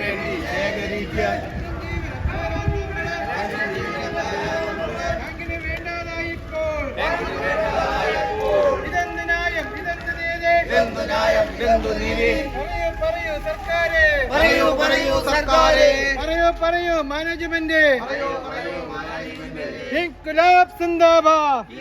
എന്തു ശേഖരിക്കാൻ പറയൂ പറയൂ സർക്കാരെ. പറയൂ പറയൂ സർക്കാരെ. പറയൂ പറയൂ മാനേജ്മെന്റ്. ഇൻകുലാബ് സിന്ദാബാദ്.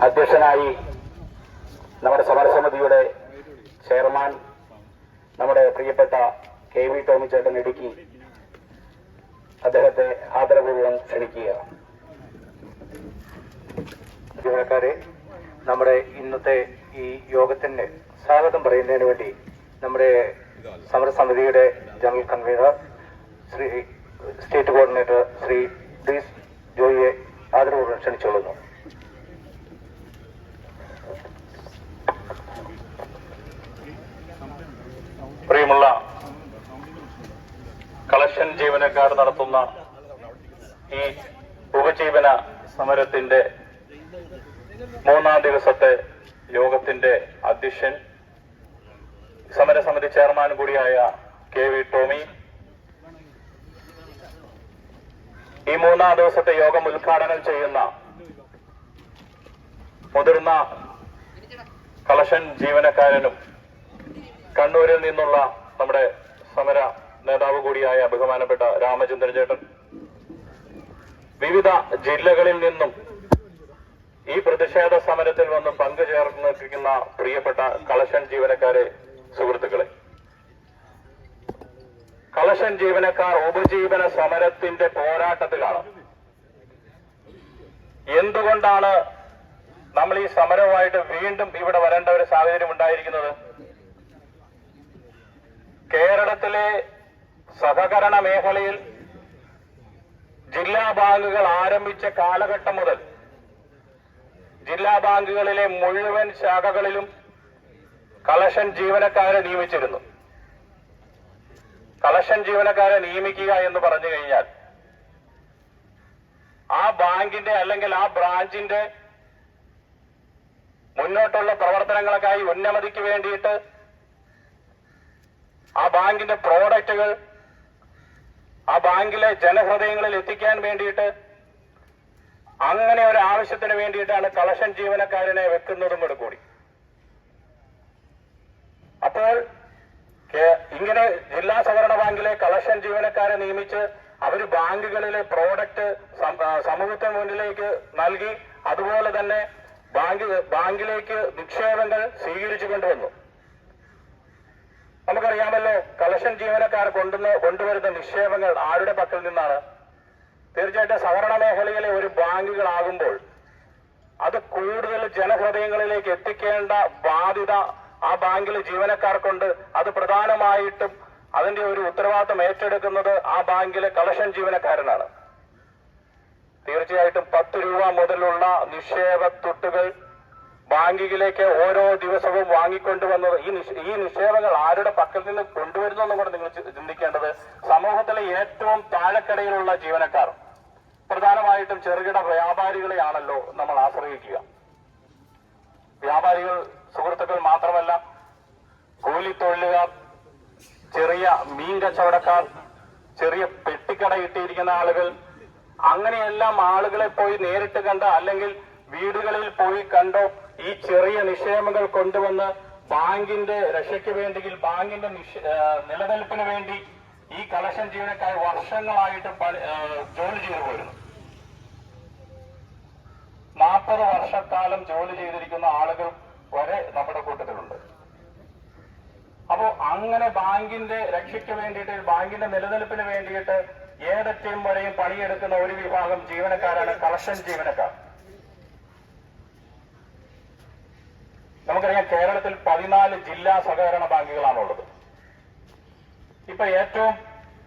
അധ്യക്ഷനായി നമ്മുടെ സമരസമിതിയുടെ ചെയർമാൻ നമ്മുടെ പ്രിയപ്പെട്ട കെ വി ടോമി ചേട്ടൻ ഇടുക്കി അദ്ദേഹത്തെ ആദരപൂർവം ക്ഷണിക്കുക ജീവനക്കാരെ നമ്മുടെ ഇന്നത്തെ ഈ യോഗത്തിന് സ്വാഗതം പറയുന്നതിന് വേണ്ടി നമ്മുടെ സമരസമിതിയുടെ general convener Shri state coordinator Shri D ജോയിയെ ആദരപൂർവം ക്ഷണിച്ചുകൊള്ളുന്നു. പ്രിയമുള്ള കളക്ഷൻ ജീവനക്കാർ നടത്തുന്ന ഈ ഉപജീവന സമരത്തിന്റെ മൂന്നാം ദിവസത്തെ യോഗത്തിന്റെ അധ്യക്ഷൻ സമരസമിതി ചെയർമാൻ കൂടിയായ കെ വി ടോമി ഈ മൂന്നാം ദിവസത്തെ യോഗം ഉദ്ഘാടനം ചെയ്യുന്ന മുതിർന്ന കളക്ഷൻ ജീവനക്കാരനും കണ്ണൂരിൽ നിന്നുള്ള നമ്മുടെ സമര നേതാവ് കൂടിയായ ബഹുമാനപ്പെട്ട രാമചന്ദ്രൻ ചേട്ടൻ. വിവിധ ജില്ലകളിൽ നിന്നും ഈ പ്രതിഷേധ സമരത്തിൽ വന്ന് പങ്കുചേർന്നിരിക്കുന്ന പ്രിയപ്പെട്ട കളക്ഷൻ ജീവനക്കാരെ സുഹൃത്തുക്കളെ കളക്ഷൻ ജീവനക്കാർ ഉപജീവന സമരത്തിന്റെ പോരാട്ടത്തിലാണ്. എന്തുകൊണ്ടാണ് നമ്മൾ ഈ സമരവുമായിട്ട് വീണ്ടും ഇവിടെ വരേണ്ട ഒരു സാഹചര്യം ഉണ്ടായിരിക്കുന്നത്? കേരളത്തിലെ സഹകരണ മേഖലയിൽ ജില്ലാ ബാങ്കുകൾ ആരംഭിച്ച കാലഘട്ടം മുതൽ ജില്ലാ ബാങ്കുകളിലെ മുഴുവൻ ശാഖകളിലും കളക്ഷൻ ജീവനക്കാരെ നിയമിച്ചിരുന്നു. കളക്ഷൻ ജീവനക്കാരെ നിയമിക്കുക എന്ന് പറഞ്ഞു കഴിഞ്ഞാൽ ആ ബാങ്കിന്റെ അല്ലെങ്കിൽ ആ ബ്രാഞ്ചിന്റെ മുന്നോട്ടുള്ള പ്രവർത്തനങ്ങൾക്കായി ഉന്നമതിക്ക് വേണ്ടിയിട്ട് ആ ബാങ്കിന്റെ പ്രോഡക്റ്റുകൾ ആ ബാങ്കിലെ ജനഹൃദയങ്ങളിൽ എത്തിക്കാൻ വേണ്ടിയിട്ട് അങ്ങനെ ഒരു ആവശ്യത്തിന് വേണ്ടിയിട്ടാണ് കളക്ഷൻ ജീവനക്കാരനെ വെക്കുന്നതും കൂടെ. അപ്പോൾ ഇങ്ങനെ ജില്ലാ സഹകരണ ബാങ്കിലെ കളക്ഷൻ ജീവനക്കാരെ നിയമിച്ച് അവർ ബാങ്കുകളിലെ പ്രോഡക്റ്റ് സമൂഹത്തിന് മുന്നിലേക്ക് നൽകി അതുപോലെ തന്നെ ബാങ്ക് ബാങ്കിലേക്ക് നിക്ഷേപങ്ങൾ സ്വീകരിച്ചു കൊണ്ടുവന്നു. നമുക്കറിയാമല്ലോ കളക്ഷൻ ജീവനക്കാർ കൊണ്ടുവന്ന് കൊണ്ടുവരുന്ന നിക്ഷേപങ്ങൾ ആരുടെ പക്കൽ നിന്നാണ്? തീർച്ചയായിട്ടും സഹകരണ മേഖലയിലെ ഒരു ബാങ്കുകളാകുമ്പോൾ അത് കൂടുതൽ ജനഹൃദയങ്ങളിലേക്ക് എത്തിക്കേണ്ട ബാധ്യത ആ ബാങ്കിലെ ജീവനക്കാർക്കുണ്ട്. അത് പ്രധാനമായിട്ടും അതിന്റെ ഒരു ഉത്തരവാദിത്തം ഏറ്റെടുക്കുന്നത് ആ ബാങ്കിലെ കളക്ഷൻ ജീവനക്കാരനാണ്. തീർച്ചയായിട്ടും പത്ത് രൂപ മുതലുള്ള നിക്ഷേപ തുട്ടുകൾ ബാങ്കിലേക്ക് ഓരോ ദിവസവും വാങ്ങിക്കൊണ്ടുവന്നത് ഈ ഈ നിക്ഷേപങ്ങൾ ആരുടെ പക്കൽ നിന്ന് കൊണ്ടുവരുന്നു കൂടെ നിങ്ങൾ ചിന്തിക്കേണ്ടത് സമൂഹത്തിലെ ഏറ്റവും താഴെക്കടയിലുള്ള ജീവനക്കാർ. പ്രധാനമായിട്ടും ചെറുകിട വ്യാപാരികളെയാണല്ലോ നമ്മൾ ആശ്രയിക്കുക. വ്യാപാരികൾ സുഹൃത്തുക്കൾ മാത്രമല്ല കൂലിത്തൊഴിലുകാർ ചെറിയ മീൻ കച്ചവടക്കാർ ചെറിയ പെട്ടിക്കട ഇട്ടിരിക്കുന്ന ആളുകൾ അങ്ങനെയെല്ലാം ആളുകളെ പോയി നേരിട്ട് കണ്ട് അല്ലെങ്കിൽ വീടുകളിൽ പോയി കണ്ടോ ഈ ചെറിയ നിക്ഷേപങ്ങൾ കൊണ്ടുവന്ന് ബാങ്കിന്റെ രക്ഷയ്ക്ക് വേണ്ടിയിൽ ബാങ്കിന്റെ നിലനിൽപ്പിന് വേണ്ടി ഈ കളക്ഷൻ ജീവനക്കാർ വർഷങ്ങളായിട്ട് ജോലി ചെയ്തു പോരുന്നു. നാൽപ്പത് വർഷക്കാലം ജോലി ചെയ്തിരിക്കുന്ന ആളുകൾ വരെ നമ്മുടെ കൂട്ടത്തിലുണ്ട്. അപ്പോ അങ്ങനെ ബാങ്കിന്റെ രക്ഷയ്ക്ക് വേണ്ടിയിട്ട് ബാങ്കിന്റെ നിലനിൽപ്പിന് വേണ്ടിയിട്ട് ഏതറ്റയും വരെയും പണിയെടുക്കുന്ന ഒരു വിഭാഗം ജീവനക്കാരാണ് കളക്ഷൻ ജീവനക്കാർ. നമുക്കറിയാം കേരളത്തിൽ പതിനാല് ജില്ലാ സഹകരണ ബാങ്കുകളാണുള്ളത്. ഇപ്പൊ ഏറ്റവും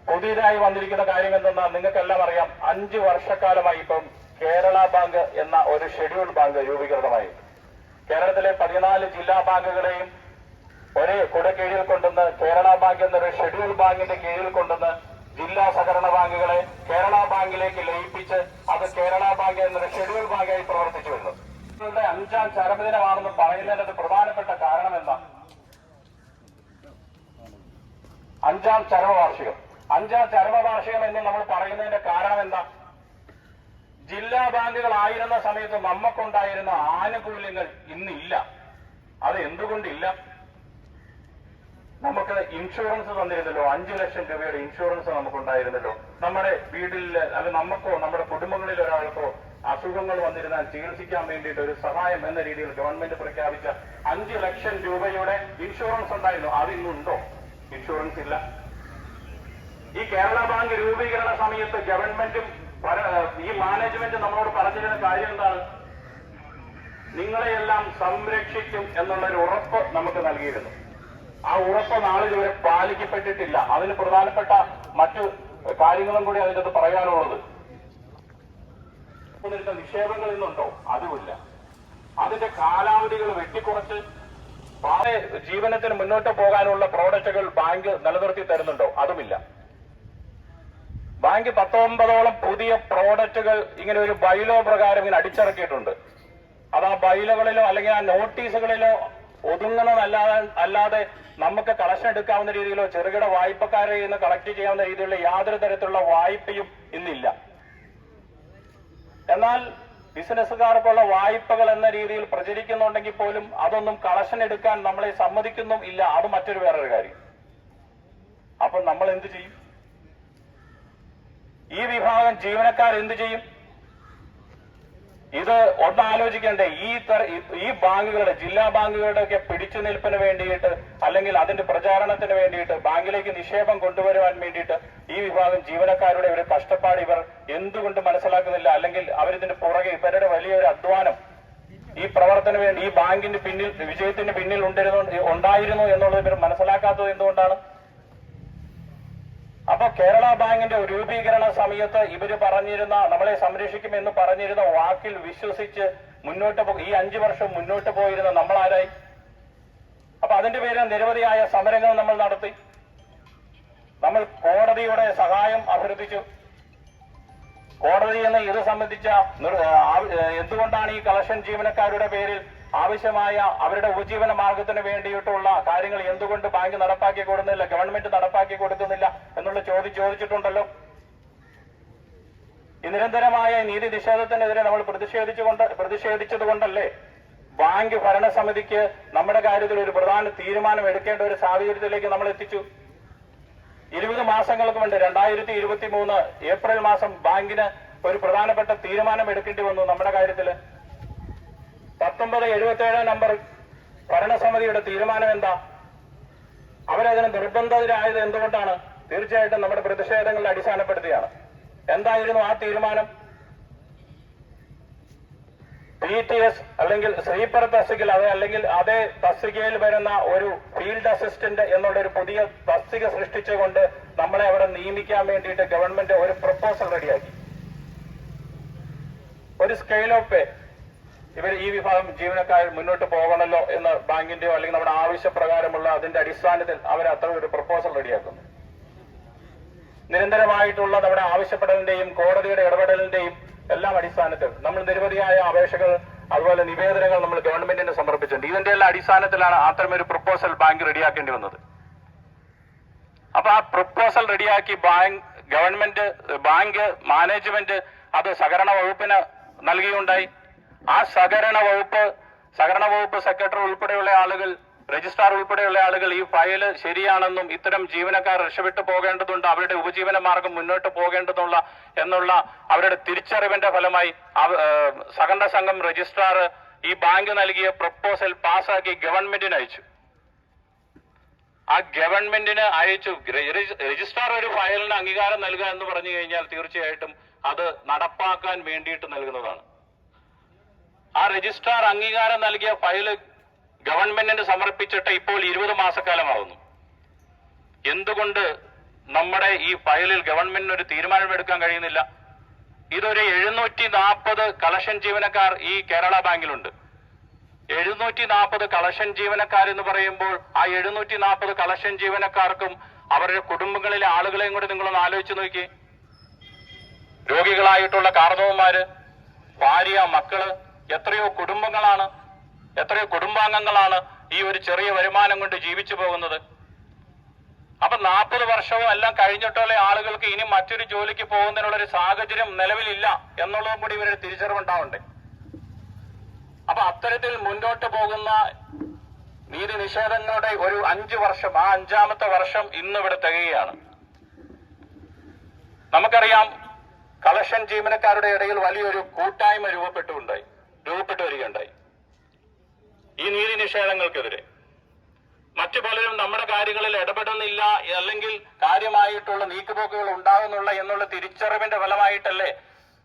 പുതിയതായി വന്നിരിക്കുന്ന കാര്യം എന്തെന്നാൽ നിങ്ങൾക്കെല്ലാം അറിയാം അഞ്ച് വർഷക്കാലമായി ഇപ്പം കേരള ബാങ്ക് എന്ന ഒരു ഷെഡ്യൂൾ ബാങ്ക് രൂപീകൃതമായി കേരളത്തിലെ പതിനാല് ജില്ലാ ബാങ്കുകളെയും ഒരേ കുട കീഴിൽ കൊണ്ടുവന്ന് കേരള ബാങ്ക് എന്നൊരു ഷെഡ്യൂൾ ബാങ്കിന്റെ കീഴിൽ കൊണ്ടുവന്ന് ജില്ലാ സഹകരണ ബാങ്കുകളെ കേരള ബാങ്കിലേക്ക് ലയിപ്പിച്ച് അത് കേരള ബാങ്ക് എന്നൊരു ഷെഡ്യൂൾ ബാങ്കായി പ്രവർത്തിച്ചു വരുന്നു. അഞ്ചാം ചരമദിനമാണെന്ന് പറയുന്നതിന്റെ പ്രധാനപ്പെട്ട കാരണം എന്താ? അഞ്ചാം ചരമവാർഷികം. അഞ്ചാം ചരമവാർഷികം എന്ന് നമ്മൾ പറയുന്നതിന്റെ കാരണം എന്താ? ജില്ലാ ബാങ്കുകളായിരുന്ന സമയത്ത് നമുക്കുണ്ടായിരുന്ന ആനുകൂല്യങ്ങൾ ഇന്നില്ല. അത് എന്തുകൊണ്ടില്ല? നമുക്ക് ഇൻഷുറൻസ് തന്നിരുന്നല്ലോ. അഞ്ചു ലക്ഷം രൂപയുടെ ഇൻഷുറൻസ് നമുക്കുണ്ടായിരുന്നല്ലോ. നമ്മുടെ വീട്ടിൽ അല്ല നമുക്കോ നമ്മുടെ കുടുംബങ്ങളിൽ ഒരാൾക്കോ അസുഖങ്ങൾ വന്നിരുന്നാൽ ചികിത്സിക്കാൻ വേണ്ടിയിട്ട് ഒരു സഹായം എന്ന രീതിയിൽ ഗവൺമെന്റ് പ്രഖ്യാപിച്ച അഞ്ചു ലക്ഷം രൂപയുടെ ഇൻഷുറൻസ് ഉണ്ടായിരുന്നു. അതിന്നുണ്ടോ ഇൻഷുറൻസ് ഇല്ല. ഈ കേരള ബാങ്ക് രൂപീകരണ സമയത്ത് ഗവൺമെന്റും ഈ മാനേജ്മെന്റ് നമ്മളോട് പറഞ്ഞിരുന്ന കാര്യം എന്താണ്? നിങ്ങളെയെല്ലാം സംരക്ഷിക്കും എന്നുള്ള ഒരു ഉറപ്പ് നമുക്ക് നൽകിയിരുന്നു. ആ ഉറപ്പ് നാളിതുവരെ പാലിക്കപ്പെട്ടിട്ടില്ല. അതിന് പ്രധാനപ്പെട്ട മറ്റു കാര്യങ്ങളും കൂടി അതിന്റെ അത് പറയാനുള്ളത് നിക്ഷേപങ്ങൾ ഇന്നുണ്ടോ അതുമില്ല. അതിന്റെ കാലാവധികൾ വെട്ടിക്കുറച്ച് ജീവനത്തിന് മുന്നോട്ട് പോകാനുള്ള പ്രോഡക്റ്റുകൾ ബാങ്ക് നിലനിർത്തി തരുന്നുണ്ടോ? അതുമില്ല. ബാങ്ക് പത്തൊമ്പതോളം പുതിയ പ്രോഡക്റ്റുകൾ ഇങ്ങനെ ഒരു ബൈലോ പ്രകാരം ഇങ്ങനെ അടിച്ചിറക്കിയിട്ടുണ്ട്. അത് ആ ബൈലോകളിലോ അല്ലെങ്കിൽ ആ നോട്ടീസുകളിലോ ഒതുങ്ങുന്നതല്ലാതെ അല്ലാതെ നമുക്ക് കളക്ഷൻ എടുക്കാവുന്ന രീതിയിലോ ചെറുകിട വായ്പക്കാരെ നിന്ന് കളക്ട് ചെയ്യാവുന്ന രീതിയിലുള്ള യാതൊരു തരത്തിലുള്ള വായ്പയും ഇന്നില്ല. എന്നാൽ ബിസിനസ്സുകാർക്കുള്ള വായ്പകൾ എന്ന രീതിയിൽ പ്രചരിക്കുന്നുണ്ടെങ്കിൽ പോലും അതൊന്നും കളക്ഷൻ എടുക്കാൻ നമ്മളെ സമ്മതിക്കുന്നും ഇല്ല. അത് മറ്റൊരു വേറൊരു കാര്യം. അപ്പൊ നമ്മൾ എന്ത് ചെയ്യും? ഈ വിഭാഗം ജീവനക്കാർ എന്തു ചെയ്യും? ഇത് ഒന്ന് ആലോചിക്കണ്ടേ ഈ ഈ ബാങ്കുകളുടെ ജില്ലാ ബാങ്കുകളുടെ ഒക്കെ പിടിച്ചു നിൽപ്പിന് വേണ്ടിയിട്ട് അല്ലെങ്കിൽ അതിന്റെ പ്രചാരണത്തിന് വേണ്ടിയിട്ട് ബാങ്കിലേക്ക് നിക്ഷേപം കൊണ്ടുവരുവാൻ വേണ്ടിയിട്ട് ഈ വിഭാഗം ജീവനക്കാരുടെ ഒരു കഷ്ടപ്പാട് ഇവർ എന്തുകൊണ്ട് മനസ്സിലാക്കുന്നില്ല? അല്ലെങ്കിൽ അവരിതിന്റെ പുറകെ ഇവരുടെ വലിയൊരു അധ്വാനം ഈ പ്രവർത്തന വേണ്ടി ഈ ബാങ്കിന്റെ പിന്നിൽ വിജയത്തിന്റെ പിന്നിൽ ഉണ്ടായിരുന്നു ഉണ്ടായിരുന്നു എന്നുള്ളത് ഇവർ മനസ്സിലാക്കാത്തത് എന്തുകൊണ്ടാണ്? അപ്പൊ കേരള ബാങ്കിന്റെ രൂപീകരണ സമയത്ത് ഇവർ പറഞ്ഞിരുന്ന നമ്മളെ സംരക്ഷിക്കുമെന്ന് പറഞ്ഞിരുന്ന വാക്കിൽ വിശ്വസിച്ച് മുന്നോട്ട് ഈ അഞ്ചു വർഷം മുന്നോട്ട് പോയിരുന്ന നമ്മൾ ആരായി അപ്പൊ അതിന്റെ പേരിൽ നിരവധിയായ സമരങ്ങൾ നമ്മൾ നടത്തി. നമ്മൾ കോടതിയുടെ സഹായം അഭ്യർത്ഥിച്ചു. കോടതി എന്ന് ഇത് സംബന്ധിച്ച എന്തുകൊണ്ടാണ് ഈ കളക്ഷൻ ജീവനക്കാരുടെ പേരിൽ ആവശ്യമായ അവരുടെ ഉപജീവന മാർഗത്തിന് വേണ്ടിയിട്ടുള്ള കാര്യങ്ങൾ എന്തുകൊണ്ട് ബാങ്ക് നടപ്പാക്കി കൊടുക്കുന്നില്ല? ഗവൺമെന്റ് നടപ്പാക്കി കൊടുക്കുന്നില്ല എന്നുള്ള ചോദ്യം ചോദിച്ചിട്ടുണ്ടല്ലോ. നിരന്തരമായ നീതി നിഷേധത്തിനെതിരെ നമ്മൾ പ്രതിഷേധിച്ചുകൊണ്ട് പ്രതിഷേധിച്ചതുകൊണ്ടല്ലേ ബാങ്ക് ഭരണസമിതിക്ക് നമ്മുടെ കാര്യത്തിൽ ഒരു പ്രധാന തീരുമാനം എടുക്കേണ്ട ഒരു സാഹചര്യത്തിലേക്ക് നമ്മൾ എത്തിച്ചു. ഇരുപത് മാസങ്ങൾക്ക് മുമ്പ് രണ്ടായിരത്തി ഇരുപത്തി മൂന്ന് ഏപ്രിൽ മാസം ബാങ്കിന് ഒരു പ്രധാനപ്പെട്ട തീരുമാനം എടുക്കേണ്ടി വന്നു നമ്മുടെ കാര്യത്തിൽ. പത്തൊമ്പത് എഴുപത്തി ഏഴ് നമ്പർ ഭരണസമിതിയുടെ തീരുമാനം എന്താ? അവരതിന് നിർബന്ധിതരായത് എന്തുകൊണ്ടാണ്? തീർച്ചയായിട്ടും നമ്മുടെ പ്രതിഷേധങ്ങളെ അടിസ്ഥാനപ്പെടുത്തിയാണ്. എന്തായിരുന്നു ആ തീരുമാനം? പി ടി എസ് അല്ലെങ്കിൽ സ്ലീപ്പർ തസ്തികയിൽ അത് അല്ലെങ്കിൽ അതേ തസ്തികയിൽ വരുന്ന ഒരു ഫീൽഡ് അസിസ്റ്റന്റ് എന്നുള്ള ഒരു പുതിയ തസ്തിക സൃഷ്ടിച്ചുകൊണ്ട് നമ്മളെ അവിടെ നിയമിക്കാൻ വേണ്ടിയിട്ട് ഗവൺമെന്റ് ഒരു പ്രപ്പോസൽ റെഡിയാക്കി. ഒരു സ്കെയിൽ ഓഫ് പേ. ഇവർ ഈ വിഭാഗം ജീവനക്കാർ മുന്നോട്ട് പോകണമല്ലോ എന്ന് ബാങ്കിന്റെയോ അല്ലെങ്കിൽ നമ്മുടെ ആവശ്യപ്രകാരമുള്ള അതിന്റെ അടിസ്ഥാനത്തിൽ അവർ അത്ര ഒരു പ്രപ്പോസൽ റെഡിയാക്കുന്നു. നിരന്തരമായിട്ടുള്ള നമ്മുടെ ആവശ്യപ്പെടലിന്റെയും കോടതിയുടെ ഇടപെടലിന്റെയും എല്ലാം അടിസ്ഥാനത്തിൽ നമ്മൾ നിരവധിയായ അപേക്ഷകൾ അതുപോലെ നിവേദനങ്ങൾ നമ്മൾ ഗവൺമെന്റിന് സമർപ്പിച്ചിട്ടുണ്ട്. ഇതിന്റെ എല്ലാം അടിസ്ഥാനത്തിലാണ് അത്തരമൊരു പ്രപ്പോസൽ ബാങ്ക് റെഡിയാക്കേണ്ടി വന്നത്. അപ്പൊ ആ പ്രപ്പോസൽ റെഡിയാക്കി ബാങ്ക് ഗവൺമെന്റ് ബാങ്ക് മാനേജ്മെന്റ് അത് സഹകരണ വകുപ്പിന് നൽകിയുണ്ടായി. ആ സഹകരണ വകുപ്പ് സഹകരണ വകുപ്പ് സെക്രട്ടറി ഉൾപ്പെടെയുള്ള ആളുകൾ രജിസ്ട്രാർ ഉൾപ്പെടെയുള്ള ആളുകൾ ഈ ഫയൽ ശരിയാണെന്നും ഇത്തരം ജീവനക്കാർ രക്ഷപ്പെട്ടു പോകേണ്ടതുണ്ട് അവരുടെ ഉപജീവന മാർഗം മുന്നോട്ട് പോകേണ്ടതുള്ള എന്നുള്ള അവരുടെ തിരിച്ചറിവിന്റെ ഫലമായി സഹകരണ സംഘം രജിസ്ട്രാർ ഈ ബാങ്ക് നൽകിയ പ്രപ്പോസൽ പാസ്സാക്കി ഗവൺമെന്റിന് അയച്ചു. ആ ഗവൺമെന്റിന് അയച്ചു. രജിസ്ട്രാർ ഒരു ഫയലിന് അംഗീകാരം നൽകുക എന്ന് പറഞ്ഞു കഴിഞ്ഞാൽ തീർച്ചയായിട്ടും അത് നടപ്പാക്കാൻ വേണ്ടിയിട്ട് നൽകുന്നതാണ്. ആ രജിസ്ട്രാർ അംഗീകാരം നൽകിയ ഫയൽ ഗവൺമെന്റിന് സമർപ്പിച്ചിട്ട് ഇപ്പോൾ ഇരുപത് മാസക്കാലമാവുന്നു. എന്തുകൊണ്ട് നമ്മുടെ ഈ ഫയലിൽ ഗവൺമെന്റിന് ഒരു തീരുമാനമെടുക്കാൻ കഴിയുന്നില്ല? ഇതൊരു എഴുന്നൂറ്റി നാൽപ്പത് കളക്ഷൻ ജീവനക്കാർ ഈ കേരള ബാങ്കിലുണ്ട്. എഴുന്നൂറ്റി നാൽപ്പത് കളക്ഷൻ ജീവനക്കാർ എന്ന് പറയുമ്പോൾ ആ എഴുന്നൂറ്റി നാൽപ്പത് കളക്ഷൻ ജീവനക്കാർക്കും അവരുടെ കുടുംബങ്ങളിലെ ആളുകളെയും കൂടി നിങ്ങളൊന്ന് ആലോചിച്ച് നോക്കി രോഗികളായിട്ടുള്ള കാർന്നവന്മാര് ഭാര്യ മക്കൾ എത്രയോ കുടുംബങ്ങളാണ് എത്രയോ കുടുംബാംഗങ്ങളാണ് ഈ ഒരു ചെറിയ വരുമാനം കൊണ്ട് ജീവിച്ചു പോകുന്നത്. അപ്പൊ നാൽപ്പത് വർഷവും എല്ലാം കഴിഞ്ഞിട്ടുള്ള ആളുകൾക്ക് ഇനി മറ്റൊരു ജോലിക്ക് പോകുന്നതിനുള്ള ഒരു സാഹചര്യം നിലവിലില്ല എന്നുള്ളതും കൂടി ഇവരുടെ തിരിച്ചറിവുണ്ടാവണ്ടേ? അപ്പൊ അത്തരത്തിൽ മുന്നോട്ട് പോകുന്ന നീതി നിഷേധങ്ങളുടെ ഒരു അഞ്ച് വർഷം ആ അഞ്ചാമത്തെ വർഷം ഇന്ന് ഇവിടെ തികയാണ് നമുക്കറിയാം കളക്ഷൻ ജീവനക്കാരുടെ ഇടയിൽ വലിയൊരു കൂട്ടായ്മ രൂപപ്പെട്ടുണ്ടായി രൂപപ്പെട്ടു വരികയുണ്ടായി. ഈ നീതി നിഷേധങ്ങൾക്കെതിരെ. മറ്റു പലരും നമ്മുടെ കാര്യങ്ങളിൽ ഇടപെടുന്നില്ല അല്ലെങ്കിൽ കാര്യമായിട്ടുള്ള നീക്കുപോക്കുകൾ ഉണ്ടാകുന്നുള്ള എന്നുള്ള തിരിച്ചറിവിന്റെ ഫലമായിട്ടല്ലേ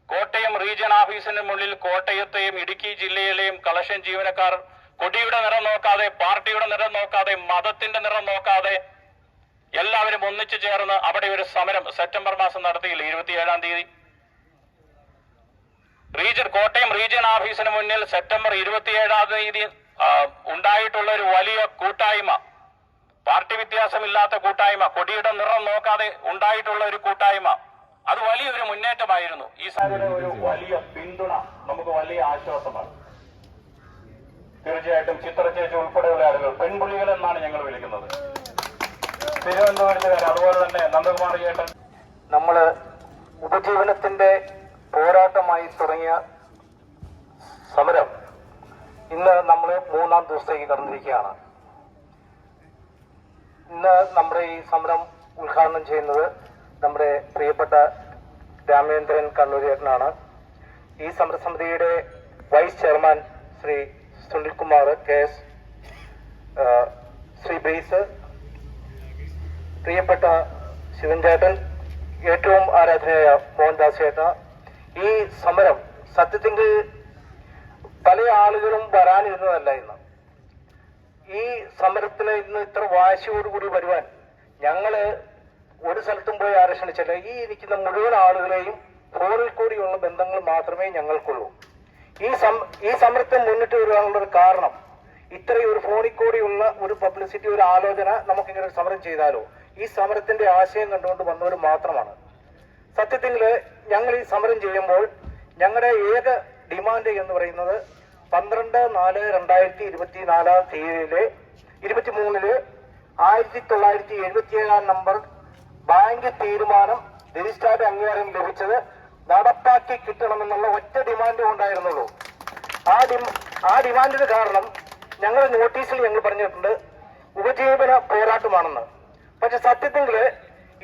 കോട്ടയം റീജിയൺ ഓഫീസിന് മുന്നിൽ കോട്ടയത്തെയും ഇടുക്കി ജില്ലയിലെയും കളക്ഷൻ ജീവനക്കാർ കൊടിയുടെ നിറം നോക്കാതെ പാർട്ടിയുടെ നിറം നോക്കാതെ മതത്തിന്റെ നിറം നോക്കാതെ എല്ലാവരും ഒന്നിച്ചു ചേർന്ന് അവിടെ ഒരു സമരം സെപ്റ്റംബർ മാസം നടത്തിയില്ല ഇരുപത്തിയേഴാം തീയതി? റീജിയൻ കോട്ടയം റീജിയൻ ഓഫീസിന് മുന്നിൽ സെപ്റ്റംബർ ഇരുപത്തിയേഴാം തീയതി ഉണ്ടായിട്ടുള്ള ഒരു വലിയ കൂട്ടായ്മ പാർട്ടി വ്യത്യാസമില്ലാത്ത കൂട്ടായ്മ കൊടിയുടെ നിറം നോക്കാതെ ഉണ്ടായിട്ടുള്ള ഒരു കൂട്ടായ്മ. അത് വലിയൊരു മുന്നേറ്റമായിരുന്നു. ഈ സാഹചര്യം ഒരു വലിയ പിന്തുണ നമുക്ക് വലിയ ആശ്വാസമാണ്. തീർച്ചയായിട്ടും ചിത്രചേച്ചി ഉൾപ്പെടെയുള്ള ആളുകൾ പെൺപുള്ളികൾ എന്നാണ് ഞങ്ങൾ വിളിക്കുന്നത്. തിരുവനന്തപുരത്തുകാർ അതുപോലെ തന്നെ നന്ദകുമാർ ചേട്ടൻ. നമ്മൾ ഉപജീവനത്തിന്റെ പോരാട്ടമായി തുടങ്ങിയ സമരം ഇന്ന് നമ്മൾ മൂന്നാം ദിവസത്തേക്ക് കടന്നിരിക്കുകയാണ്. ഇന്ന് നമ്മുടെ ഈ സമരം ഉദ്ഘാടനം ചെയ്യുന്നത് നമ്മുടെ പ്രിയപ്പെട്ട രാമേന്ദ്രൻ കണ്ണൂരേട്ടനാണ്. ഈ സമരസമിതിയുടെ vice chairman Shri Sunilkumar K S Shri breeze പ്രിയപ്പെട്ട ശിവൻചേട്ടൻ ഏറ്റവും ആരാധനയായ മോഹൻദാസ് ചേട്ട ഈ സമരം സത്യത്തിൽ പല ആളുകളും വരാനിരുന്നതല്ല ഇന്ന്. ഈ സമരത്തിന് ഇന്ന് ഇത്ര വാശിയോടുകൂടി വരുവാൻ ഞങ്ങൾ ഒരു സ്ഥലത്തും പോയി ആരെ ക്ഷണിച്ചില്ല ഈ ഇരിക്കുന്ന മുഴുവൻ ആളുകളെയും ഫോണിൽ കൂടിയുള്ള ബന്ധങ്ങൾ മാത്രമേ ഞങ്ങൾക്കുള്ളൂ. ഈ സം ഈ സമരത്തെ മുന്നിട്ട് വരുവാനുള്ള ഒരു കാരണം ഇത്രയും ഒരു ഫോണിൽ കൂടിയുള്ള ഒരു പബ്ലിസിറ്റി ഒരു ആലോചന നമുക്കിങ്ങനെ ഒരു സമരം ചെയ്താലോ? ഈ സമരത്തിന്റെ ആശയം കണ്ടുകൊണ്ട് വന്നവർ മാത്രമാണ്. സത്യത്തിൽ ഞങ്ങൾ ഈ സമരം ചെയ്യുമ്പോൾ ഞങ്ങളുടെ ഏക ഡിമാൻഡ് എന്ന് പറയുന്നത് പന്ത്രണ്ട് നാല് രണ്ടായിരത്തി ഇരുപത്തി നാലാം തീയതിയിലെ ഇരുപത്തി മൂന്നിൽ ആയിരത്തി തൊള്ളായിരത്തി എഴുപത്തി ഏഴാം നമ്പർ ബാങ്ക് തീരുമാനം രജിസ്ട്രാർഡ് അംഗീകാരം ലഭിച്ചത് നടപ്പാക്കി കിട്ടണമെന്നുള്ള ഒറ്റ ഡിമാൻഡ് ഉണ്ടായിരുന്നുള്ളൂ ആ ഡി ആ ഡിമാൻഡിന് കാരണം ഞങ്ങൾ നോട്ടീസിൽ ഞങ്ങൾ പറഞ്ഞിട്ടുണ്ട് ഉപജീവന പോരാട്ടമാണെന്ന്. പക്ഷെ സത്യത്തിൽ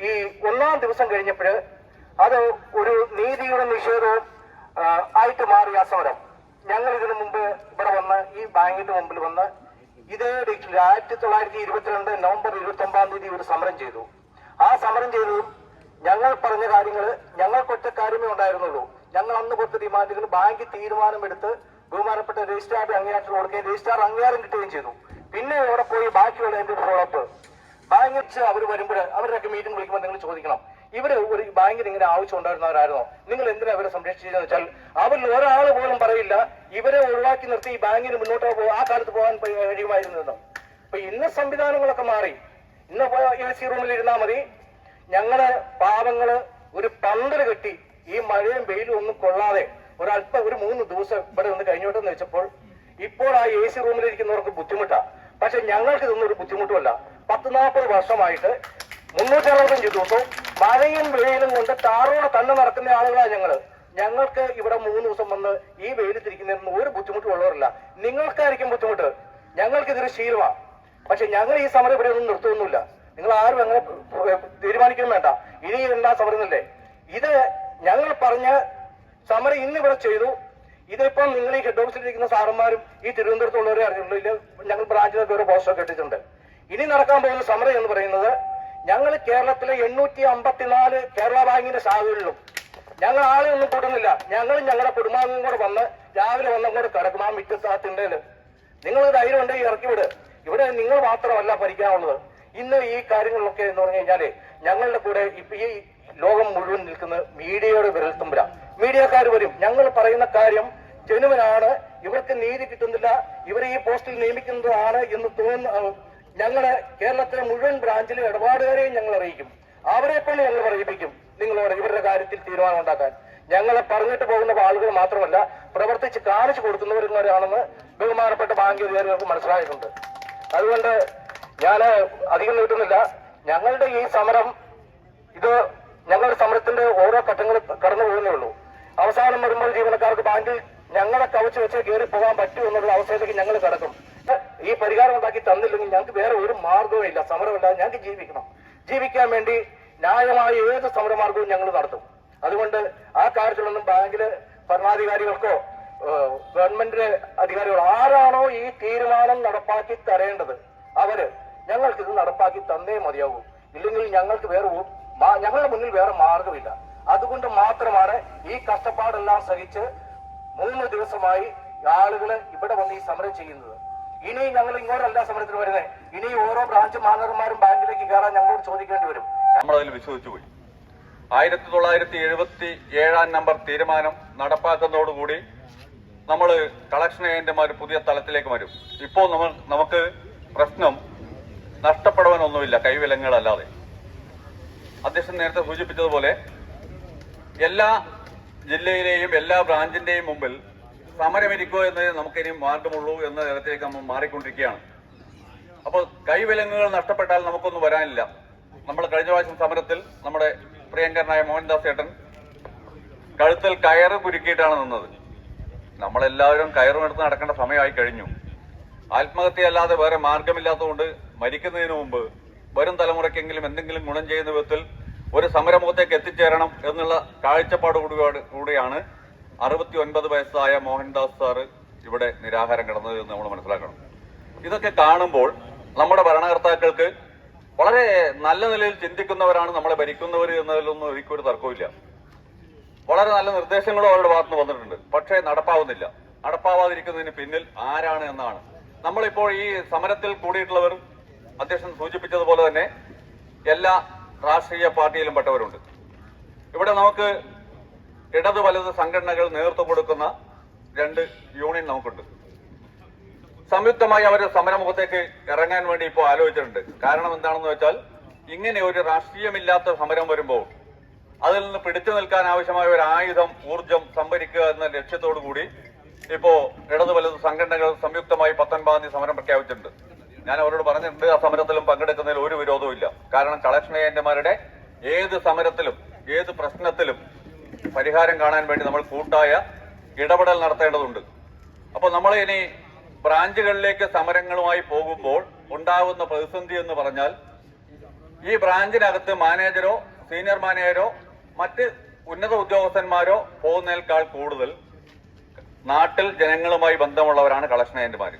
ഈ ഒന്നാം ദിവസം കഴിഞ്ഞപ്പോൾ അത് ഒരു നീതിയുടെ നിഷേധവും ആയിട്ട് മാറി ആ സമരം. ഞങ്ങൾ ഇതിനു മുമ്പ് ഇവിടെ വന്ന് ഈ ബാങ്കിന്റെ മുമ്പിൽ വന്ന് ഇതേ ഡേറ്റിൽ ആയിരത്തി തൊള്ളായിരത്തി ഇരുപത്തിരണ്ട് നവംബർ ഇരുപത്തി ഒമ്പതാം തീയതി ഒരു സമരം ചെയ്തു. ആ സമരം ചെയ്തതും ഞങ്ങൾ പറഞ്ഞ കാര്യങ്ങൾ ഞങ്ങൾക്ക് ഒറ്റ കാര്യമേ ഉണ്ടായിരുന്നുള്ളൂ. ഞങ്ങൾ അന്ന് കൊടുത്ത ഡിമാൻഡുകൾ ബാങ്ക് തീരുമാനമെടുത്ത് ബഹുമാനപ്പെട്ട രജിസ്ട്രാർ അംഗീകാരത്തിൽ കൊടുക്കുകയും രജിസ്ട്രാർ അംഗീകാരം കിട്ടുകയും ചെയ്തു. പിന്നെ അവിടെ പോയി ബാക്കിയുള്ള എന്റെ ഫോളോപ്പ് ബാങ്ക് അവർ വരുമ്പോൾ അവരുടെയൊക്കെ മീറ്റിംഗ് വിളിക്കുമ്പോൾ നിങ്ങൾ ചോദിക്കണം. ഇവർ ഒരു ബാങ്കിന് ഇങ്ങനെ ആവശ്യം ഉണ്ടായിരുന്നവരായിരുന്നോ? നിങ്ങൾ എന്തിനാ അവരെ സംരക്ഷിച്ചതെന്ന് വെച്ചാൽ അവരിൽ ഒരാൾ പോലും പറയില്ല. ഇവരെ ഒഴിവാക്കി നിർത്തി ഈ ബാങ്കിന് മുന്നോട്ട് പോ- ആ കാലത്ത് പോകാൻ കഴിയുമായിരുന്നു കഴിയുമായിരുന്നെന്ന് അപ്പൊ ഇന്ന് സംവിധാനങ്ങളൊക്കെ മാറി. ഇന്ന് എ സി റൂമിൽ ഇരുന്നാൽ മതി. ഞങ്ങൾ പാവങ്ങൾ ഒരു പന്തൽ കെട്ടി ഈ മഴയും വെയിലും ഒന്നും കൊള്ളാതെ ഒരല്പം ഒരു മൂന്ന് ദിവസം ഇവിടെ നിന്ന് കഴിഞ്ഞോട്ടെന്ന് വെച്ചപ്പോൾ ഇപ്പോൾ ആ എ സി റൂമിലിരിക്കുന്നവർക്ക് ബുദ്ധിമുട്ടാ. പക്ഷെ ഞങ്ങൾക്ക് ഇതൊന്നും ഒരു ബുദ്ധിമുട്ടുമല്ല പത്ത് നാൽപ്പത് വർഷമായിട്ട് മുന്നൂറ്റി അറുപത്തഞ്ച് ദിവസവും മഴയും വെയിലും കൊണ്ട് താറോടെ തന്നെ നടക്കുന്ന ആളുകളാണ് ഞങ്ങൾ ഞങ്ങൾക്ക് ഇവിടെ മൂന്ന് ദിവസം വന്ന് ഈ വെയിലത്തിരിക്കുന്നതിന് ഒരു ബുദ്ധിമുട്ടും ഉള്ളവരില്ല. നിങ്ങൾക്കായിരിക്കും ബുദ്ധിമുട്ട്. ഞങ്ങൾക്ക് ഇതൊരു ശീലമാണ് പക്ഷെ ഞങ്ങൾ ഈ സമരം ഇവിടെ ഒന്നും നിർത്തുന്നില്ല നിങ്ങൾ ആരും അങ്ങനെ തീരുമാനിക്കുന്നു വേണ്ട. ഇനി എല്ലാ സമരമല്ലേ ഇത് ഞങ്ങൾ പറഞ്ഞ സമരം ഇന്ന് ഇവിടെ ചെയ്തു. ഇതിപ്പം നിങ്ങൾ ഈ ഹെഡ് ഓഫീസിൽ ഇരിക്കുന്ന സാറന്മാരും ഈ തിരുവനന്തപുരത്തുള്ളവരെ അറിഞ്ഞിട്ടുണ്ടെങ്കിൽ ഞങ്ങൾ ബ്രാഞ്ചിലൊക്കെ ഒരു പോസ്റ്റൊക്കെ ഇട്ടിട്ടുണ്ട്. ഇനി നടക്കാൻ പോകുന്ന സമരം എന്ന് പറയുന്നത് ഞങ്ങൾ കേരളത്തിലെ എണ്ണൂറ്റി അമ്പത്തിനാല് കേരള ബാങ്കിന്റെ ശാഖകളിലും ഞങ്ങൾ ആളെ ഒന്നും കൂട്ടുന്നില്ല. ഞങ്ങൾ ഞങ്ങളുടെ കുടുംബാംഗം കൂടെ വന്ന് രാവിലെ വന്നും കൂടെ കിടക്കും. ആ മിറ്റത്ത് ആ തിണ്ടയിൽ നിങ്ങൾ ധൈര്യം ഉണ്ടെങ്കിൽ ഇറക്കി വിട്. ഇവിടെ നിങ്ങൾ മാത്രമല്ല ഭരിക്കാനുള്ളത്. ഇന്ന് ഈ കാര്യങ്ങളിലൊക്കെ എന്ന് പറഞ്ഞു കഴിഞ്ഞാൽ ഞങ്ങളുടെ കൂടെ ഇപ്പൊ ഈ ലോകം മുഴുവൻ നിൽക്കുന്ന മീഡിയയുടെ വിരൽത്തുമ്പല മീഡിയക്കാർ വരും. ഞങ്ങൾ പറയുന്ന കാര്യം ജനുവനാണ്. ഇവർക്ക് നീതി കിട്ടുന്നില്ല. ഇവരെ ഈ പോസ്റ്റിൽ നിയമിക്കുന്നതാണ് എന്ന് തോന്നുന്ന ഞങ്ങൾ കേരളത്തിലെ മുഴുവൻ ബ്രാഞ്ചിലെ ഇടപാടുകാരെയും ഞങ്ങൾ അറിയിക്കും. അവരെ കൊണ്ട് ഞങ്ങൾ പറയിപ്പിക്കും. നിങ്ങളോട് ഇവരുടെ കാര്യത്തിൽ തീരുമാനം ഉണ്ടാക്കാൻ. ഞങ്ങളെ പറഞ്ഞിട്ട് പോകുന്ന ആളുകൾ മാത്രമല്ല പ്രവർത്തിച്ച് കാണിച്ചു കൊടുക്കുന്നവരുന്നവരാണെന്ന് ബഹുമാനപ്പെട്ട ബാങ്ക് അധികാരികൾക്ക് മനസ്സിലായിട്ടുണ്ട്. അതുകൊണ്ട് ഞാൻ അധികം നീട്ടുന്നില്ല. ഞങ്ങളുടെ ഈ സമരം ഇത് ഞങ്ങളുടെ സമരത്തിന്റെ ഓരോ ഘട്ടങ്ങൾ കടന്നു പോകുന്നേ ഉള്ളൂ. അവസാനം വരുമ്പോൾ ജീവനക്കാർക്ക് ബാങ്കിൽ ഞങ്ങളെ കവച്ച് വെച്ച് കയറി പോകാൻ പറ്റൂ എന്നുള്ള അവസ്ഥയിലേക്ക് ഞങ്ങൾ കിടക്കും. ഈ പരിഹാരം ഉണ്ടാക്കി തന്നില്ലെങ്കിൽ ഞങ്ങൾക്ക് വേറെ ഒരു മാർഗവും ഇല്ല സമരമില്ലാതെ ഞങ്ങൾക്ക് ജീവിക്കണം. ജീവിക്കാൻ വേണ്ടി ന്യായമായ ഏത് സമരമാർഗവും ഞങ്ങൾ നടത്തും. അതുകൊണ്ട് ആ കാര്യത്തിലൊന്നും ബാങ്കിലെ ഭരണാധികാരികൾക്കോ ഗവൺമെന്റിലെ അധികാരികളോ ആരാണോ ഈ തീരുമാനം നടപ്പാക്കി തരേണ്ടത് അവർ ഞങ്ങൾക്ക് ഇത് നടപ്പാക്കി തന്നേ മതിയാകൂ ഇല്ലെങ്കിൽ ഞങ്ങൾക്ക് വേറെ ഞങ്ങളുടെ മുന്നിൽ വേറെ മാർഗമില്ല. അതുകൊണ്ട് മാത്രമാണ് ഈ കഷ്ടപ്പാടെല്ലാം സഹിച്ച് മൂന്ന് ദിവസമായി ആളുകൾ ഇവിടെ വന്ന് ഈ സമരം ചെയ്യുന്നത്. ഇനി ഞങ്ങൾ ഇങ്ങോട്ടല്ല സമരത്തിന് വരുന്നത്. ഇനി ഓരോ ബ്രാഞ്ച് മാനേജർമാരും ബാങ്കിലേക്ക് കയറാൻ ഞങ്ങളോട് ചോദിക്കേണ്ടി വരും. നമ്മളതിൽ വിശ്വസിച്ചു പോയി. ആയിരത്തി തൊള്ളായിരത്തി എഴുപത്തി ഏഴാം നമ്പർ തീരുമാനം നടപ്പാക്കുന്നതോടുകൂടി നമ്മൾ കളക്ഷൻ ഏജന്റുമാർ പുതിയ തലത്തിലേക്ക് വരും. ഇപ്പോൾ നമ്മൾ നമുക്ക് പ്രശ്നം നഷ്ടപ്പെടുവാനൊന്നുമില്ല കൈവിലങ്ങളല്ലാതെ അധ്യക്ഷൻ നേരത്തെ സൂചിപ്പിച്ചതുപോലെ എല്ലാ ജില്ലയിലെയും എല്ലാ ബ്രാഞ്ചിന്റെയും മുമ്പിൽ സമരമിരിക്കുക എന്നതേ നമുക്കിനി മാർഗമുള്ളൂ എന്ന തരത്തിലേക്ക് നമ്മൾ മാറിക്കൊണ്ടിരിക്കുകയാണ്. അപ്പോൾ കൈവിലങ്ങുകൾ നഷ്ടപ്പെട്ടാൽ നമുക്കൊന്നും വരാനില്ല. നമ്മൾ കഴിഞ്ഞ പ്രാവശ്യം സമരത്തിൽ നമ്മുടെ പ്രിയങ്കരനായ മോഹൻദാസ് ചേട്ടൻ കഴുത്തിൽ കയറ് കുരുക്കിയിട്ടാണ് നിന്നത്. നമ്മളെല്ലാവരും കയറുമെടുത്ത് നടക്കേണ്ട സമയമായി കഴിഞ്ഞു. ആത്മഹത്യയല്ലാതെ വേറെ മാർഗമില്ലാത്തതുകൊണ്ട് മരിക്കുന്നതിന് മുമ്പ് വരും തലമുറയ്ക്കെങ്കിലും എന്തെങ്കിലും ഗുണം ചെയ്യുന്ന വിധത്തിൽ ഒരു സമരമുഖത്തേക്ക് എത്തിച്ചേരണം എന്നുള്ള കാഴ്ചപ്പാട് കൂടിയാണ് അറുപത്തി ഒൻപത് വയസ്സായ മോഹൻദാസ് സാർ ഇവിടെ നിരാഹാരം കിടന്നത് എന്ന് നമ്മൾ മനസ്സിലാക്കണം. ഇതൊക്കെ കാണുമ്പോൾ നമ്മുടെ ഭരണകർത്താക്കൾക്ക് വളരെ നല്ല നിലയിൽ ചിന്തിക്കുന്നവരാണ് നമ്മളെ ഭരിക്കുന്നവർ എന്നതിലൊന്നും ഒരിക്കലും ഒരു തർക്കമില്ല വളരെ നല്ല നിർദ്ദേശങ്ങളും അവരുടെ ഭാഗത്തുനിന്ന് വന്നിട്ടുണ്ട്. പക്ഷേ നടപ്പാവുന്നില്ല. നടപ്പാവാതിരിക്കുന്നതിന് പിന്നിൽ ആരാണ് എന്നാണ്. നമ്മളിപ്പോൾ ഈ സമരത്തിൽ കൂടിയിട്ടുള്ളവർ അധ്യക്ഷൻ സൂചിപ്പിച്ചതുപോലെ തന്നെ എല്ലാ രാഷ്ട്രീയ പാർട്ടിയിലും പെട്ടവരുണ്ട്. ഇവിടെ നമുക്ക് ഇടത് വലത് സംഘടനകൾ നേതൃത്വം കൊടുക്കുന്ന രണ്ട് യൂണിയൻ നമുക്കുണ്ട്. സംയുക്തമായി അവർ സമരമുഖത്തേക്ക് ഇറങ്ങാൻ വേണ്ടി ഇപ്പോൾ ആലോചിച്ചിട്ടുണ്ട്. കാരണം എന്താണെന്ന് വെച്ചാൽ ഇങ്ങനെ ഒരു രാഷ്ട്രീയമില്ലാത്ത സമരം വരുമ്പോൾ അതിൽ നിന്ന് പിടിച്ചു നിൽക്കാൻ ആവശ്യമായ ഒരു ആയുധം ഊർജം സംഭരിക്കുക എന്ന ലക്ഷ്യത്തോടു കൂടി ഇപ്പോ ഇടതു വലത് സംഘടനകൾ സംയുക്തമായി പത്തൊൻപതാം തീയതി സമരം പ്രഖ്യാപിച്ചിട്ടുണ്ട്. ഞാൻ അവരോട് പറഞ്ഞിട്ടുണ്ട് ആ സമരത്തിലും പങ്കെടുക്കുന്നതിൽ ഒരു വിരോധവും ഇല്ല കാരണം കളക്ഷൻ ഏജന്റുമാരുടെ ഏത് സമരത്തിലും ഏത് പ്രശ്നത്തിലും പരിഹാരം കാണാൻ വേണ്ടി നമ്മൾ കൂട്ടായ ഇടപെടൽ നടത്തേണ്ടതുണ്ട്. അപ്പോൾ നമ്മൾ ഇനി ബ്രാഞ്ചുകളിലേക്ക് സമരങ്ങളുമായി പോകുമ്പോൾ ഉണ്ടാകുന്ന പ്രതിസന്ധി എന്ന് പറഞ്ഞാൽ ഈ ബ്രാഞ്ചിനകത്ത് മാനേജരോ സീനിയർ മാനേജരോ മറ്റ് ഉന്നത ഉദ്യോഗസ്ഥന്മാരോ പോകുന്നതിനേക്കാൾ കൂടുതൽ നാട്ടിൽ ജനങ്ങളുമായി ബന്ധമുള്ളവരാണ് കളക്ഷൻ ഏജന്റുമാർ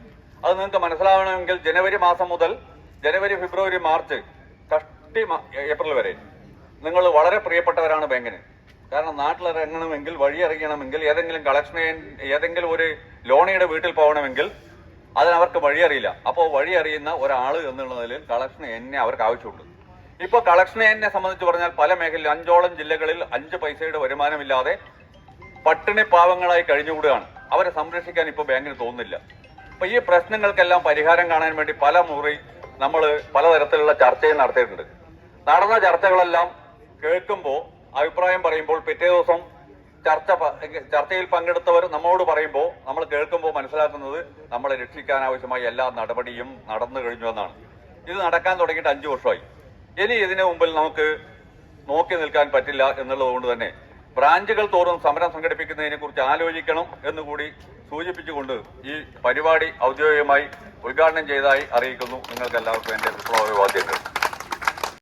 അത് നിങ്ങൾക്ക് മനസ്സിലാവണമെങ്കിൽ ജനുവരി മാസം മുതൽ ജനുവരി ഫെബ്രുവരി മാർച്ച് കഷ്ടി ഏപ്രിൽ വരെ നിങ്ങൾ വളരെ പ്രിയപ്പെട്ടവരാണ് ബാങ്കിന്. കാരണം നാട്ടിലിറങ്ങണമെങ്കിൽ വഴിയറിയണമെങ്കിൽ ഏതെങ്കിലും കളക്ഷൻ ഏതെങ്കിലും ഒരു ലോണിയുടെ വീട്ടിൽ പോകണമെങ്കിൽ അതിനവർക്ക് വഴിയറിയില്ല. അപ്പോൾ വഴിയറിയുന്ന ഒരാൾ എന്നുള്ളതിൽ കളക്ഷൻ എന്നെ അവർക്ക് ആവശ്യമുണ്ട് ഇപ്പൊ കളക്ഷൻ എന്നെ സംബന്ധിച്ച് പറഞ്ഞാൽ പല മേഖലയിൽ അഞ്ചോളം ജില്ലകളിൽ അഞ്ച് പൈസയുടെ വരുമാനമില്ലാതെ പട്ടിണി പാവങ്ങളായി കഴിഞ്ഞുകൂടുകയാണ്. അവരെ സംരക്ഷിക്കാൻ ഇപ്പൊ ബാങ്കിന് തോന്നുന്നില്ല. അപ്പൊ ഈ പ്രശ്നങ്ങൾക്കെല്ലാം പരിഹാരം കാണാൻ വേണ്ടി പല മുറി നമ്മൾ പലതരത്തിലുള്ള ചർച്ചയും നടത്തിയിട്ടുണ്ട്. നടന്ന ചർച്ചകളെല്ലാം കേൾക്കുമ്പോൾ അഭിപ്രായം പറയുമ്പോൾ പിറ്റേ ദിവസം ചർച്ച ചർച്ചയിൽ പങ്കെടുത്തവർ നമ്മോട് പറയുമ്പോൾ നമ്മൾ കേൾക്കുമ്പോൾ മനസ്സിലാക്കുന്നത് നമ്മളെ രക്ഷിക്കാൻ ആവശ്യമായ എല്ലാ നടപടിയും നടന്നു കഴിഞ്ഞു എന്നാണ്. ഇത് നടക്കാൻ തുടങ്ങിയിട്ട് അഞ്ചു വർഷമായി. ഇനി ഇതിനു മുമ്പിൽ നമുക്ക് നോക്കി നിൽക്കാൻ പറ്റില്ല എന്നുള്ളത് കൊണ്ട് തന്നെ ബ്രാഞ്ചുകൾ തോറും സമരം സംഘടിപ്പിക്കുന്നതിനെ കുറിച്ച് ആലോചിക്കണം എന്നുകൂടി സൂചിപ്പിച്ചുകൊണ്ട് ഈ പരിപാടി ഔദ്യോഗികമായി ഉദ്ഘാടനം ചെയ്തതായി അറിയിക്കുന്നു. നിങ്ങൾക്ക് എല്ലാവർക്കും എന്റെ വിപ്ലവ